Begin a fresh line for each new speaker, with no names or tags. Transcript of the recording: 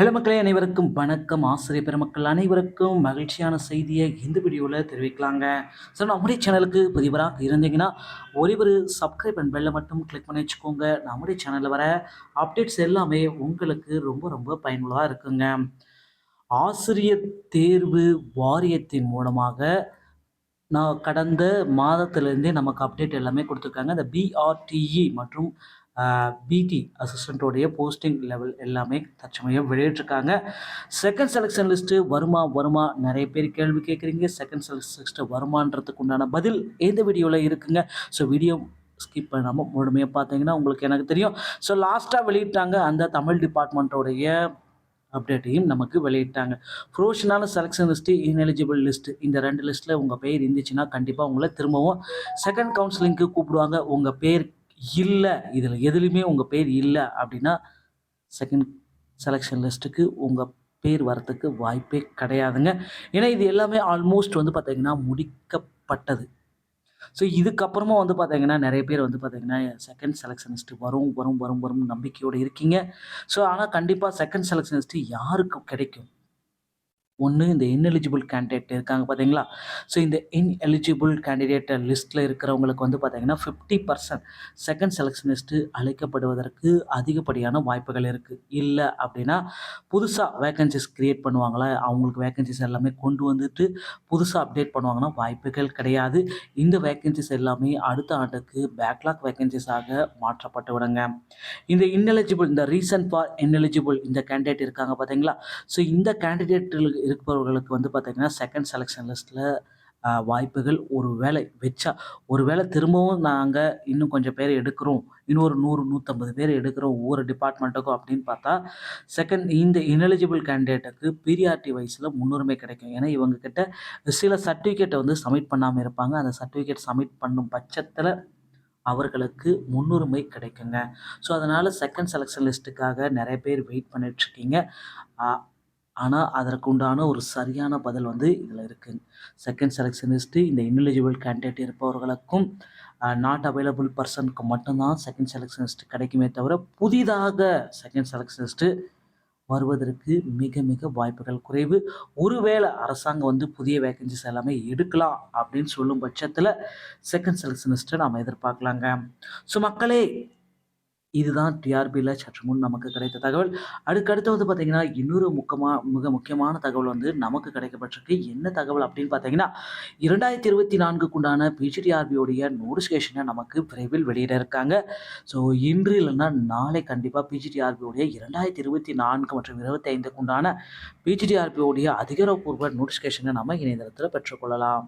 Hello மக்களே அனைவருக்கும் வணக்கம். ஆசிரியர் பெருமக்கள் அனைவருக்கும் மகிழ்ச்சியான செய்தியை இந்த வீடியோவில் தெரிவிக்கலாங்க. ஸோ நம்முடைய சேனலுக்கு புதிவராக இருந்தீங்கன்னா ஒரே ஒரு சப்ஸ்கிரைப் அண்ட் பெல்லை மட்டும் கிளிக் பண்ணி வச்சுக்கோங்க. நம்முடைய சேனலில் வர அப்டேட்ஸ் எல்லாமே உங்களுக்கு ரொம்ப ரொம்ப பயனுள்ளதாக இருக்குங்க. ஆசிரியர் தேர்வு வாரியத்தின் மூலமாக நான் கடந்த மாதத்திலேருந்தே நமக்கு அப்டேட் எல்லாமே கொடுத்துருக்காங்க. இந்த பிஆர்டிஇ மற்றும் பிடி அசிஸ்டண்ட்டோடைய போஸ்டிங் லெவல் எல்லாமே தற்சமயம் வெளியிட்டிருக்காங்க. செகண்ட் செலெக்ஷன் லிஸ்ட்டு வருமா வருமா? நிறைய பேர் கேள்வி கேட்குறீங்க. செகண்ட் செலெக்ஷன் லிஸ்ட்டு வருமானறதுக்கு உண்டான பதில் எந்த வீடியோவில் இருக்குங்க. ஸோ வீடியோ ஸ்கிப் பண்ணாமல் முழுமையாக பார்த்தீங்கன்னா உங்களுக்கு எனக்கு தெரியும். ஸோ லாஸ்ட்டாக வெளியிட்டாங்க. அந்த தமிழ் டிபார்ட்மெண்ட்டோடைய அப்டேட்டையும் நமக்கு வெளியிட்டாங்க. Professional selection list ineligible list இந்த ரெண்டு லிஸ்ட்டில் உங்கள் பேர் இருந்துச்சுன்னா கண்டிப்பாக உங்களை திரும்பவும் செகண்ட் கவுன்சிலிங்க்கு கூப்பிடுவாங்க. உங்கள் பேர் இல்லை இதில் எதுலேயுமே உங்கள் பேர் இல்லை அப்படின்னா செகண்ட் செலெக்ஷன் லிஸ்ட்டுக்கு உங்கள் பேர் வரத்துக்கு வாய்ப்பே கிடையாதுங்க. ஏன்னா இது எல்லாமே ஆல்மோஸ்ட் வந்து பார்த்திங்கன்னா முடிக்கப்பட்டது. ஸோ இதுக்கப்புறமா வந்து பார்த்தீங்கன்னா நிறைய பேர் வந்து பார்த்தீங்கன்னா செகண்ட் செலெக்ஷனிஸ்ட்டு வரும் வரும் வரும் வரும் நம்பிக்கையோடு இருக்கீங்க. ஸோ ஆனால் கண்டிப்பாக செகண்ட் செலெக்ஷனிஸ்ட்டு யாருக்கு கிடைக்கும்? ஒன்று இந்த இன்எலிஜிபிள் கேண்டிடேட் இருக்காங்க பார்த்தீங்களா ஸோ இந்த இன்எலிஜிபிள் கேண்டிடேட் லிஸ்ட்டில் இருக்கிறவங்களுக்கு வந்து பார்த்தீங்கன்னா fifty percent second selection list அழைக்கப்படுவதற்கு அதிகப்படியான வாய்ப்புகள் இருக்குது இல்லை அப்படின்னா புதுசாக வேக்கன்சிஸ் க்ரியேட் பண்ணுவாங்களா? அவங்களுக்கு வேக்கன்சிஸ் எல்லாமே கொண்டு வந்துட்டு புதுசாக அப்டேட் பண்ணுவாங்கன்னா வாய்ப்புகள் கிடையாது. இந்த வேக்கன்சிஸ் எல்லாமே அடுத்த ஆண்டுக்கு பேக்லாக் வேக்கன்சிஸாக மாற்றப்பட்டு விடுங்க. இந்த இன்எலிஜிபிள் இந்த ரீசன் ஃபார் இன்எலிஜிபிள் இந்த கேண்டிடேட் இருக்காங்க பார்த்தீங்களா ஸோ இந்த கேண்டிடேட்டுகளுக்கு இருப்பவர்களுக்கு வந்து பார்த்திங்கன்னா செகண்ட் செலெக்ஷன் லிஸ்ட்டில் வாய்ப்புகள் ஒரு வேளை வச்சா ஒரு வேளை திரும்பவும் நாங்கள் இன்னும் கொஞ்சம் பேர் எடுக்கிறோம் இன்னொரு நூறு நூற்றம்பது பேர் எடுக்கிறோம் ஒவ்வொரு டிபார்ட்மெண்ட்டுக்கும் அப்படின்னு பார்த்தா செகண்ட் இந்த இனெலிஜிபிள் கேண்டிடேட்டுக்கு பீரியாரிட்டி வைஸில் முன்னுரிமை கிடைக்கும். ஏன்னா இவங்கக்கிட்ட சில சர்டிஃபிகேட்டை வந்து சப்மிட் பண்ணாமல் இருப்பாங்க. அந்த சர்டிஃபிகேட் சப்மிட் பண்ணும் பட்சத்தில் அவர்களுக்கு முன்னுரிமை கிடைக்குங்க. ஸோ அதனால் செகண்ட் செலெக்ஷன் லிஸ்ட்டுக்காக நிறைய பேர் வெயிட் பண்ணிகிட்ருக்கீங்க ஆனால் அதற்கு உண்டான ஒரு சரியான பதில் வந்து இதில் இருக்குது செகண்ட் செலெக்ஷன் லிஸ்ட்டு இந்த இன்எலிஜிபிள் கேண்டிடேட் இருப்பவர்களுக்கும் நாட் அவைலபிள் பர்சனுக்கு மட்டும்தான் செகண்ட் செலெக்ஷன் லிஸ்ட்டு கிடைக்குமே தவிர புதிதாக செகண்ட் செலெக்ஷன் லிஸ்ட்டு வருவதற்கு மிக மிக வாய்ப்புகள் குறைவு. ஒருவேளை அரசாங்கம் வந்து புதிய வேக்கன்சிஸ் எல்லாமே எடுக்கலாம் அப்படின்னு சொல்லும் பட்சத்தில் செகண்ட் செலெக்ஷன் லிஸ்ட்டை நாம் எதிர்பார்க்கலாங்க. ஸோ மக்களே இதுதான் டிஆர்பியில் சற்று முன் நமக்கு கிடைத்த தகவல். அதுக்கடுத்து வந்து பார்த்திங்கன்னா இன்னொரு முக்கமாக மிக முக்கியமான தகவல் வந்து நமக்கு கிடைக்கப்பட்டிருக்கு. என்ன தகவல் அப்படின்னு பார்த்தீங்கன்னா இரண்டாயிரத்தி இருபத்தி நான்குக்குண்டான பிஜிடிஆர்பியோடைய நோட்டிஃபிகேஷனை நமக்கு விரைவில் வெளியிட இருக்காங்க. ஸோ இன்று இல்லைன்னா நாளை கண்டிப்பாக பிஜிடிஆர்பியோடைய இரண்டாயிரத்தி இருபத்தி நான்கு மற்றும் இருபத்தி ஐந்துக்குண்டான பிஜிடிஆர்பியோடைய அதிகாரப்பூர்வ நோட்டிஃபிகேஷனை நம்ம இணையதளத்தில் பெற்றுக்கொள்ளலாம்.